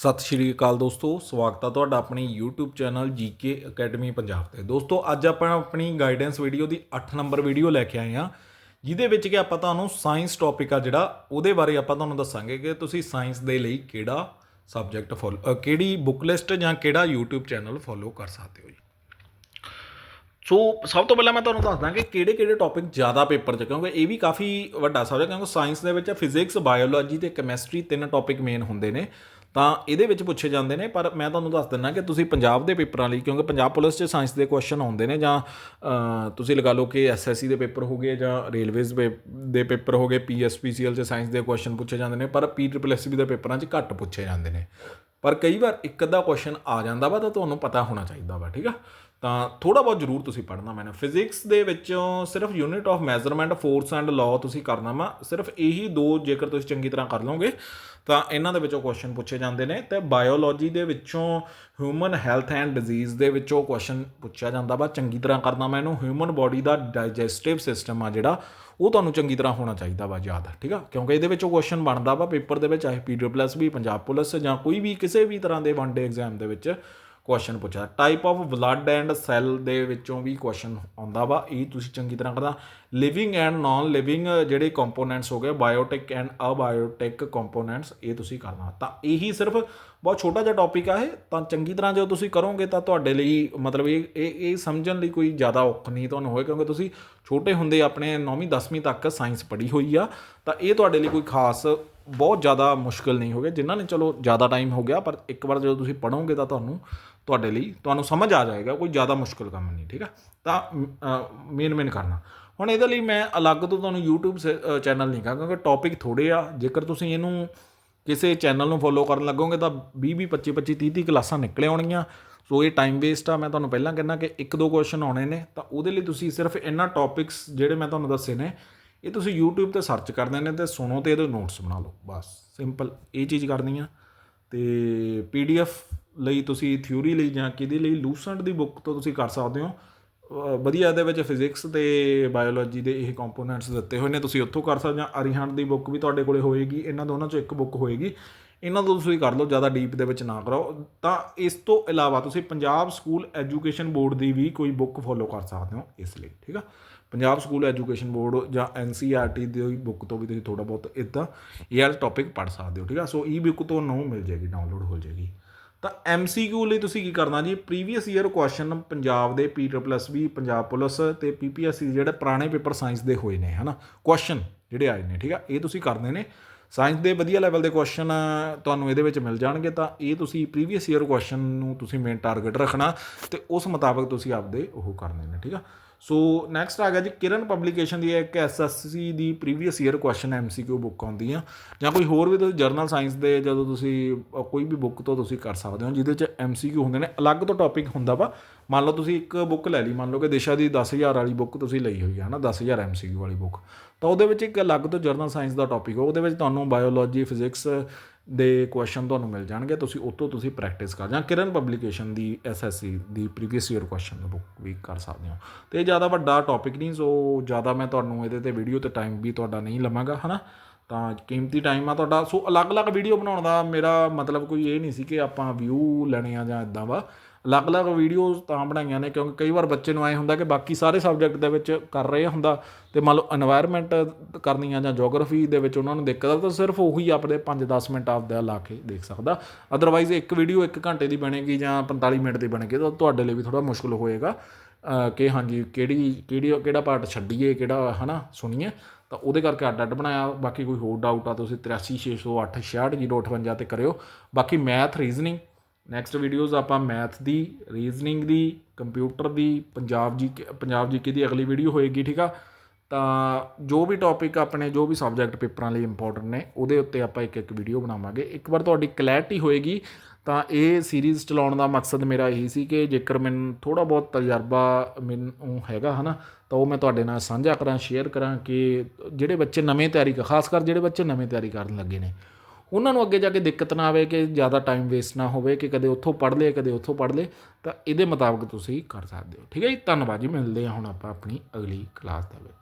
ਸਤਿ ਸ਼੍ਰੀ ਅਕਾਲ ਦੋਸਤੋ, ਸਵਾਗਤ ਹੈ ਤੁਹਾਡਾ ਆਪਣੀ YouTube channel GK academy Punjab ਤੇ। ਦੋਸਤੋ, ਅੱਜ ਆਪਾਂ ਆਪਣੀ ਗਾਈਡੈਂਸ ਵੀਡੀਓ ਦੀ 8 ਨੰਬਰ ਵੀਡੀਓ ਲੈ ਕੇ ਆਏ ਹਾਂ, ਜਿਹਦੇ ਵਿੱਚ ਕਿ ਆਪਾਂ ਤੁਹਾਨੂੰ ਸਾਇੰਸ ਟੌਪਿਕ ਆ ਜਿਹੜਾ, ਉਹਦੇ ਬਾਰੇ ਆਪਾਂ ਤੁਹਾਨੂੰ ਦੱਸਾਂਗੇ ਕਿ ਤੁਸੀਂ ਸਾਇੰਸ ਦੇ ਲਈ ਕਿਹੜਾ ਸਬਜੈਕਟ ਫੋਲੋ ਕਿਹੜੀ ਬੁੱਕ ਲਿਸਟ ਜਾਂ ਕਿਹੜਾ YouTube ਚੈਨਲ ਫੋਲੋ ਕਰ ਸਕਦੇ ਹੋ ਜੀ। ਸੋ ਸਭ ਤੋਂ ਪਹਿਲਾਂ ਮੈਂ ਤੁਹਾਨੂੰ ਦੱਸਦਾ ਕਿ ਕਿਹੜੇ ਕਿਹੜੇ ਟੌਪਿਕ ਜ਼ਿਆਦਾ ਪੇਪਰ 'ਚ, ਕਿਉਂਕਿ ਇਹ ਵੀ ਕਾਫੀ ਵੱਡਾ ਸਬਜੈਕਟ ਕਿਉਂਕਿ ਸਾਇੰਸ ਦੇ ਵਿੱਚ ਫਿਜ਼ਿਕਸ ਬਾਇਓਲੋਜੀ ਤੇ ਕੈਮਿਸਟਰੀ ਤਿੰਨ ਟੌਪਿਕ ਮੇਨ ਹੁੰਦੇ ਨੇ। ਤਾਂ ਇਹਦੇ ਵਿੱਚ ਪੁੱਛੇ ਜਾਂਦੇ ਨੇ, ਪਰ ਮੈਂ ਤੁਹਾਨੂੰ ਦੱਸ ਦਿੰਦਾ ਕਿ ਤੁਸੀਂ ਪੰਜਾਬ ਦੇ ਪੇਪਰਾਂ ਲਈ, ਕਿਉਂਕਿ ਪੰਜਾਬ ਪੁਲਿਸ 'ਚ ਸਾਇੰਸ ਦੇ ਕੁਐਸਚਨ ਆਉਂਦੇ ਨੇ ਜਾਂ ਤੁਸੀਂ ਲਗਾ ਲਓ ਕਿ ਐਸਐਸਸੀ ਦੇ ਪੇਪਰ ਹੋ ਗਏ ਜਾਂ ਰੇਲਵੇਜ਼ ਦੇ ਪੇਪਰ ਹੋ ਗਏ ਪੀਐਸਪੀਸੀਐਲ 'ਚ ਸਾਇੰਸ ਦੇ ਕੁਐਸਚਨ ਪੁੱਛੇ ਜਾਂਦੇ ਨੇ, ਪਰ ਪੀਟ੍ਰਿਪਲਐਸਬੀ ਦੇ ਪੇਪਰਾਂ 'ਚ ਘੱਟ ਪੁੱਛੇ ਜਾਂਦੇ ਨੇ। ਪਰ ਕਈ ਵਾਰ ਇੱਕ ਅੱਧਾ ਕੁਐਸਚਨ ਆ ਜਾਂਦਾ ਵਾ ਤਾਂ ਤੁਹਾਨੂੰ ਪਤਾ ਹੋਣਾ ਚਾਹੀਦਾ ਵਾ, ਠੀਕ ਆ? ਤਾਂ ਥੋੜਾ ਬਹੁਤ ਜ਼ਰੂਰ ਤੁਸੀਂ ਪੜ੍ਹਨਾ ਮੈਨੇ। ਫਿਜ਼ਿਕਸ ਦੇ ਵਿੱਚੋਂ ਸਿਰਫ unit of measurement force and law ਤੁਸੀਂ ਕਰਨਾ ਵਾ। ਸਿਰਫ ਇਹੀ ਦੋ ਜੇਕਰ ਤੁਸੀਂ ਚੰਗੀ ਤਰ੍ਹਾਂ ਕਰ ਲਓਗੇ, ਤਾਂ ਇਹਨਾਂ ਦੇ ਵਿੱਚੋਂ ਕੁਐਸਚਨ ਪੁੱਛੇ ਜਾਂਦੇ ਨੇ ਤੇ ਬਾਇਓਲੋਜੀ ਦੇ ਵਿੱਚੋਂ ਹਿਊਮਨ ਹੈਲਥ ਐਂਡ ਡਿਜ਼ੀਜ਼ ਦੇ ਵਿੱਚੋਂ ਕੁਐਸਚਨ ਪੁੱਛਿਆ ਜਾਂਦਾ ਵਾ। ਚੰਗੀ ਤਰ੍ਹਾਂ ਕਰਨਾ ਮੈਂ ਇਹਨੂੰ ਹਿਊਮਨ ਬਾਡੀ ਦਾ ਡਾਈਜੈਸਟਿਵ ਸਿਸਟਮ ਆ ਜਿਹੜਾ, ਉਹ ਤੁਹਾਨੂੰ ਚੰਗੀ ਤਰ੍ਹਾਂ ਹੋਣਾ ਚਾਹੀਦਾ ਵਾ ਯਾਦ, ਠੀਕ ਆ? ਕਿਉਂਕਿ ਇਹਦੇ ਵਿੱਚੋਂ ਕੁਐਸਚਨ ਬਣਦਾ ਵਾ। ਪੇਪਰ ਦੇ ਵਿੱਚ ਚਾਹੇ ਪੀਡੀਓ ਪਲੱਸ ਵੀ, ਪੰਜਾਬ ਪੁਲਿਸ ਜਾਂ ਕੋਈ ਵੀ ਕਿਸੇ ਵੀ ਤਰ੍ਹਾਂ ਦੇ ਵਨ ਡੇ ਐਗਜ਼ਾਮ ਦੇ ਵਿੱਚ ਕੁਐਸਚਨ ਪੁੱਛਿਆ। Type of blood and cell ਦੇ ਵਿੱਚੋਂ ਵੀ ਕੁਐਸਚਨ ਆਉਂਦਾ ਵਾ। ਇਹ ਤੁਸੀਂ ਚੰਗੀ ਤਰ੍ਹਾਂ ਕਰਨਾ। ਲਿਵਿੰਗ ਐਂਡ ਨਾਨ ਲਿਵਿੰਗ ਜਿਹੜੇ ਕੰਪੋਨੈਂਟਸ ਹੋ ਗਏ ਬਾਇਓਟਿਕ ਐਂਡ ਅਬਾਇਓਟਿਕ ਕੰਪੋਨੈਂਟਸ ਇਹ ਤੁਸੀਂ ਕਰਨਾ। ਤਾਂ ਇਹੀ ਸਿਰਫ ਬਹੁਤ ਛੋਟਾ ਜਿਹਾ ਟੌਪਿਕ ਆ ਇਹ। ਤਾਂ ਚੰਗੀ ਤਰ੍ਹਾਂ ਜਦੋਂ ਤੁਸੀਂ ਕਰੋਗੇ ਤਾਂ ਤੁਹਾਡੇ ਲਈ ਮਤਲਬ ਇਹ ਇਹ ਇਹ ਸਮਝਣ ਲਈ ਕੋਈ ਜ਼ਿਆਦਾ ਔਖ ਨਹੀਂ ਤੁਹਾਨੂੰ ਹੋਏ। ਕਿਉਂਕਿ ਤੁਸੀਂ ਛੋਟੇ ਹੁੰਦੇ ਆਪਣੇ 9ਵੀਂ 10ਵੀਂ ਤੱਕ ਸਾਇੰਸ ਪੜ੍ਹੀ ਹੋਈ ਆ। ਤਾਂ ਇਹ ਤੁਹਾਡੇ ਲਈ ਕੋਈ ਖਾਸ ਬਹੁਤ ਜ਼ਿਆਦਾ ਮੁਸ਼ਕਲ ਨਹੀਂ ਹੋਗੇ ਜਿਨ੍ਹਾਂ ਨੇ ਚਲੋ ਜ਼ਿਆਦਾ ਟਾਈਮ ਹੋ ਗਿਆ, ਪਰ ਇੱਕ ਵਾਰ ਜਦੋਂ ਤੁਸੀਂ ਪੜੋਗੇ ਤਾਂ ਤੁਹਾਨੂੰ ਤੁਹਾਡੇ ਲਈ ਤੁਹਾਨੂੰ ਸਮਝ ਆ ਜਾਏਗਾ, ਕੋਈ ਜ਼ਿਆਦਾ ਮੁਸ਼ਕਲ ਕੰਮ ਨਹੀਂ, ਠੀਕ ਆ? ਤਾਂ ਮੇਨ ਮੇਨ ਕਰਨਾ। ਹੁਣ ਇਹਦੇ ਲਈ ਮੈਂ ਅਲੱਗ ਤੋਂ ਤੁਹਾਨੂੰ YouTube ਚੈਨਲ ਨਹੀਂ ਕਹਾਂ ਕਿਉਂਕਿ ਟੌਪਿਕ ਥੋੜੇ ਆ। ਜੇਕਰ ਤੁਸੀਂ ਇਹਨੂੰ ਕਿਸੇ ਚੈਨਲ ਨੂੰ ਫੋਲੋ ਕਰਨ ਲੱਗੋਗੇ ਤਾਂ 20 20 25 25 30 30 ਕਲਾਸਾਂ ਨਿਕਲੇ ਆਉਣਗੀਆਂ ਸੋ ਇਹ ਟਾਈਮ ਵੇਸਟ ਆ, ਮੈਂ ਤੁਹਾਨੂੰ ਪਹਿਲਾਂ ਕਹਿੰਦਾ ਕਿ ਇੱਕ ਦੋ ਕੁਐਸਚਨ ਆਉਣੇ ਨੇ। ਤਾਂ ਉਹਦੇ ਲਈ ਤੁਸੀਂ ਸਿਰਫ ਇਹਨਾਂ ਟੌਪਿਕਸ ਜਿਹੜੇ ਮੈਂ ਤੁਹਾਨੂੰ ਦੱਸੇ ਨੇ, ਇਹ ਤੁਸੀਂ YouTube ਤੇ ਸਰਚ ਕਰਦੇ ਨੇ ਤੇ ਸੁਣੋ ਤੇ ਇਹਦੇ ਨੋਟਸ ਬਣਾ ਲਓ। ਬਸ ਸਿੰਪਲ ਇਹ ਚੀਜ਼ ਕਰਨੀ ਆ। ਤੇ PDF ਲਈ ਤੁਸੀਂ ਥਿਊਰੀ ਲਈ ਜਾਂ ਕਿਹਦੇ ਲਈ ਲੂਸੈਂਟ ਦੀ ਬੁੱਕ ਤੋਂ ਤੁਸੀਂ ਕਰ ਸਕਦੇ ਹੋ। ਵਧੀਆ ਇਹਦੇ ਵਿੱਚ ਫਿਜ਼ਿਕਸ ਤੇ ਬਾਇਓਲੋਜੀ ਦੇ ਇਹ ਕੰਪੋਨੈਂਟਸ ਦਿੱਤੇ ਹੋਏ ਨੇ, ਤੁਸੀਂ ਉੱਥੋਂ ਕਰ ਸਕਦੇ ਹੋ। ਅਰੀਹੰਟ ਦੀ ਬੁੱਕ ਵੀ ਤੁਹਾਡੇ ਕੋਲੇ ਹੋਏਗੀ, ਇਹਨਾਂ ਦੋਨਾਂ ਚੋਂ ਇੱਕ ਬੁੱਕ ਹੋਏਗੀ। ਇਹਨਾਂ ਤੋਂ ਤੁਸੀਂ ਕਰ ਲਓ, ਜ਼ਿਆਦਾ ਡੀਪ ਦੇ ਵਿੱਚ ਨਾ ਕਰਾਓ। ਤਾਂ ਇਸ ਤੋਂ ਇਲਾਵਾ ਤੁਸੀਂ ਪੰਜਾਬ ਸਕੂਲ ਐਜੂਕੇਸ਼ਨ ਬੋਰਡ ਦੀ ਵੀ ਕੋਈ ਬੁੱਕ ਫੋਲੋ ਕਰ ਸਕਦੇ ਹੋ ਇਸ ਲਈ, ਠੀਕ ਆ? ਪੰਜਾਬ ਸਕੂਲ ਐਜੂਕੇਸ਼ਨ ਬੋਰਡ ਜਾਂ ਐਨਸੀਆਰਟੀ ਦੀ ਬੁੱਕ ਤੋਂ ਵੀ ਤੁਸੀਂ ਥੋੜਾ ਬਹੁਤ ਇਦਾਂ ਇਹ ਵਾਲਾ ਟੌਪਿਕ ਪੜ੍ਹ ਸਕਦੇ ਹੋ, ਠੀਕ ਆ? ਸੋ ਈ ਬੁੱਕ ਤੁਹਾਨੂੰ ਮਿਲ ਜਾਏਗੀ ਡਾਊਨਲੋਡ ਹੋ ਜਾਏਗੀ। ਤਾਂ ਐਮਸੀਕਿਊ ਲਈ ਤੁਸੀਂ ਕੀ ਕਰਨਾ ਜੀ? ਪ੍ਰੀਵੀਅਸ ਈਅਰ ਕੁਐਸਚਨ ਪੰਜਾਬ ਦੇ ਪਲੱਸ ਵੀ ਪੰਜਾਬ ਪੁਲਿਸ ਤੇ ਪੀਪੀਐਸਸੀ ਜਿਹੜੇ ਪੁਰਾਣੇ ਪੇਪਰ ਸਾਇੰਸ ਦੇ ਹੋਏ ਨੇ, ਹਨਾ? ਕੁਐਸਚਨ ਜਿਹੜੇ ਆਏ ਨੇ, ਠੀਕ ਆ? ਇਹ ਤੁਸੀਂ ਕਰਨੇ ਨੇ। ਸਾਇੰਸ ਦੇ ਵਧੀਆ ਲੈਵਲ ਦੇ ਕੁਐਸਚਨ ਤੁਹਾਨੂੰ ਇਹਦੇ ਵਿੱਚ ਮਿਲ ਜਾਣਗੇ, ਤਾਂ ਇਹ ਤੁਸੀਂ ਪ੍ਰੀਵੀਅਸ ਈਅਰ ਕੁਐਸਚਨ ਨੂੰ ਤੁਸੀਂ ਮੇਨ ਟਾਰਗੇਟ ਰੱਖਣਾ ਤੇ ਉਸ ਮੁਤਾਬਕ ਤੁਸੀਂ ਆਪਦੇ ਉਹ ਕਰਨੇ ਨੇ, ਠੀਕ ਆ? ਸੋ ਨੈਕਸਟ ਆ ਗਿਆ ਜੀ, ਕਿਰਨ ਪਬਲੀਕੇਸ਼ਨ ਦੀ ਇੱਕ ਐਸਐਸਸੀ ਦੀ previous year question MCQ book ਆਉਂਦੀ ਆ ਜਾਂ ਕੋਈ ਹੋਰ ਵੀ ਤੁਸੀਂ ਜਰਨਲ ਸਾਇੰਸ ਦੇ ਜਦੋਂ ਤੁਸੀਂ ਕੋਈ ਵੀ ਬੁੱਕ ਤੋਂ ਤੁਸੀਂ ਕਰ ਸਕਦੇ ਹੋ, ਜਿਹਦੇ ਚ ਐਮਸੀਕਿਊ ਹੁੰਦੇ ਨੇ, ਅਲੱਗ ਤੋਂ ਟੌਪਿਕ ਹੁੰਦਾ ਵਾ। ਮੰਨ ਲਓ ਤੁਸੀਂ ਇੱਕ ਬੁੱਕ ਲੈ ਲਈ, ਮੰਨ ਲਓ ਕਿ ਦਿਸ਼ਾ ਦੀ 10000 ਵਾਲੀ ਬੁੱਕ ਤੁਸੀਂ ਲਈ ਹੋਈ ਹੈ ਨਾ 10000 ਐਮਸੀਕਿਊ ਵਾਲੀ ਬੁੱਕ ਤਾਂ ਉਹਦੇ ਵਿੱਚ ਇੱਕ ਅਲੱਗ ਤੋਂ ਜਰਨਲ ਸਾਇੰਸ ਦਾ ਟੌਪਿਕ ਹੋ ਉਹਦੇ ਵਿੱਚ ਤੁਹਾਨੂੰ ਬਾਇਓਲੋਜੀ ਫਿਜ਼ਿਕਸ ਦੇ ਕੁਐਸਚਨ ਤੁਹਾਨੂੰ ਮਿਲ ਜਾਣਗੇ, ਤੁਸੀਂ ਉਤੋਂ ਤੁਸੀਂ ਪ੍ਰੈਕਟਿਸ ਕਰ ਜਾਂ ਕਿਰਨ ਪਬਲੀਕੇਸ਼ਨ ਦੀ ਐਸਐਸਸੀ ਦੀ ਪ੍ਰੀਵੀਅਸ ਈਅਰ ਕੁਐਸਚਨ ਬੁੱਕ ਵੀ ਕਰ ਸਕਦੇ ਹੋ। ਤੇ ਇਹ ਜ਼ਿਆਦਾ ਵੱਡਾ ਟੌਪਿਕ ਨਹੀਂ ਸੋ ਜ਼ਿਆਦਾ ਮੈਂ ਤੁਹਾਨੂੰ ਇਹਦੇ ਤੇ ਵੀਡੀਓ ਤੇ ਟਾਈਮ ਵੀ ਤੁਹਾਡਾ ਨਹੀਂ ਲਵਾਂਗਾ, ਹਨਾ? ਤਾਂ ਕੀਮਤੀ ਟਾਈਮ ਆ ਤੁਹਾਡਾ। ਸੋ ਅਲੱਗ-ਅਲੱਗ ਵੀਡੀਓ ਬਣਾਉਣ ਦਾ ਮੇਰਾ ਮਤਲਬ ਕੋਈ ਇਹ ਨਹੀਂ ਸੀ ਕਿ ਆਪਾਂ ਵਿਊ ਲੈਣੇ ਆ ਜਾਂ ਇਦਾਂ ਵਾ। ਅਲੱਗ-ਅਲੱਗ ਵੀਡੀਓਜ਼ ਤਾਂ ਬਣਾਈਆਂ ਨੇ, ਕਿਉਂਕਿ ਕਈ ਵਾਰ ਬੱਚੇ ਨੂੰ ਐ ਹੁੰਦਾ ਕਿ ਬਾਕੀ ਸਾਰੇ ਸਬਜੈਕਟ ਦੇ ਵਿੱਚ ਕਰ ਰਹੇ ਹੁੰਦਾ, ਤੇ ਮੰਨ ਲਓ এনवायरमेंट ਕਰਨੀਆਂ ਜਾਂ ਜੀਓਗ੍ਰਾਫੀ ਦੇ ਵਿੱਚ ਉਹਨਾਂ ਨੂੰ ਦਿੱਕਤ ਤਾਂ ਸਿਰਫ ਉਹੀ ਆਪਣੇ 5-10 ਮਿੰਟ ਆਪਦਾ ਲਾ ਕੇ ਦੇਖ ਸਕਦਾ। ਅਦਰਵਾਈਜ਼ ਇੱਕ ਵੀਡੀਓ ਇੱਕ ਘੰਟੇ ਦੀ ਬਣੇਗੀ ਜਾਂ 45 ਮਿੰਟ ਦੀ ਬਣੇਗੀ, ਤਾਂ ਤੁਹਾਡੇ ਲਈ ਵੀ ਥੋੜਾ ਮੁਸ਼ਕਲ ਹੋਏਗਾ ਕਿ ਹਾਂਜੀ ਕਿਹੜੀ ਕਿਹੜੀ, ਕਿਹੜਾ ਪਾਰਟ ਛੱਡੀਏ, ਕਿਹੜਾ ਹਨਾ ਸੁਣੀਏ, ਤਾਂ ਉਹਦੇ ਕਰਕੇ ਅੱਡ ਅੱਡ ਬਣਾਇਆ, ਬਾਕੀ ਕੋਈ ਹੋਰ ਡਾਊਟ ਆ, ਤੁਸੀਂ 836086058 ਤੇ ਕਰਿਓ। ਬਾਕੀ ਮੈਥ ਰੀਜ਼ਨਿੰਗ ਨੈਕਸਟ ਵੀਡੀਓਜ਼ ਆਪਾਂ ਮੈਥ ਦੀ ਰੀਜ਼ਨਿੰਗ ਦੀ ਕੰਪਿਊਟਰ ਦੀ, ਪੰਜਾਬ ਜੀ ਪੰਜਾਬ ਜੀਕੇ ਦੀ ਅਗਲੀ ਵੀਡੀਓ ਹੋਏਗੀ, ਠੀਕ ਆ? ਤਾਂ ਜੋ ਵੀ ਟੌਪਿਕ ਆਪਣੇ, ਜੋ ਵੀ ਸਬਜੈਕਟ ਪੇਪਰਾਂ ਲਈ ਇੰਪੋਰਟੈਂਟ ਨੇ, ਉਹਦੇ ਉੱਤੇ ਆਪਾਂ ਇੱਕ ਇੱਕ ਵੀਡੀਓ ਬਣਾਵਾਂਗੇ। ਇੱਕ ਵਾਰ ਤੁਹਾਡੀ ਕਲੈਰਿਟੀ ਹੋਏਗੀ, ਤਾਂ ਇਹ ਸੀਰੀਜ਼ ਚਲਾਉਣ ਦਾ ਮਕਸਦ ਮੇਰਾ ਇਹੀ ਸੀ ਕਿ ਜੇਕਰ ਮੈਨੂੰ ਥੋੜਾ ਬਹੁਤ ਤਜਰਬਾ ਮੈਨੂੰ ਹੈਗਾ, ਹਨਾ, ਤਾਂ ਉਹ ਮੈਂ ਤੁਹਾਡੇ ਨਾਲ ਸਾਂਝਾ ਕਰਾਂ ਸ਼ੇਅਰ ਕਰਾਂ ਕਿ ਜਿਹੜੇ ਬੱਚੇ ਨਵੇਂ ਤਿਆਰੀ ਕਰ ਖਾਸ ਕਰ ਜਿਹੜੇ ਬੱਚੇ ਨਵੇਂ ਤਿਆਰੀ ਕਰਨ ਲੱਗੇ ਨੇ। ਉਹਨਾਂ ਨੂੰ ਅੱਗੇ ਜਾ ਕੇ ਦਿੱਕਤ ਨਾ ਆਵੇ, ਕਿ ਜ਼ਿਆਦਾ ਟਾਈਮ ਵੇਸਟ ਨਾ ਹੋਵੇ, ਕਿ ਕਦੇ ਉੱਥੋਂ ਪੜ੍ਹ ਲਏ, ਕਦੇ ਉੱਥੋਂ ਪੜ੍ਹ ਲਏ, ਤਾਂ ਇਹਦੇ ਮੁਤਾਬਕ ਤੁਸੀਂ ਕਰ ਸਕਦੇ ਹੋ। ਠੀਕ ਹੈ ਜੀ? ਧੰਨਵਾਦ ਜੀ, ਮਿਲਦੇ ਹਾਂ ਹੁਣ ਆਪਾਂ ਆਪਣੀ ਅਗਲੀ ਕਲਾਸ ਦੇ ਵਿੱਚ।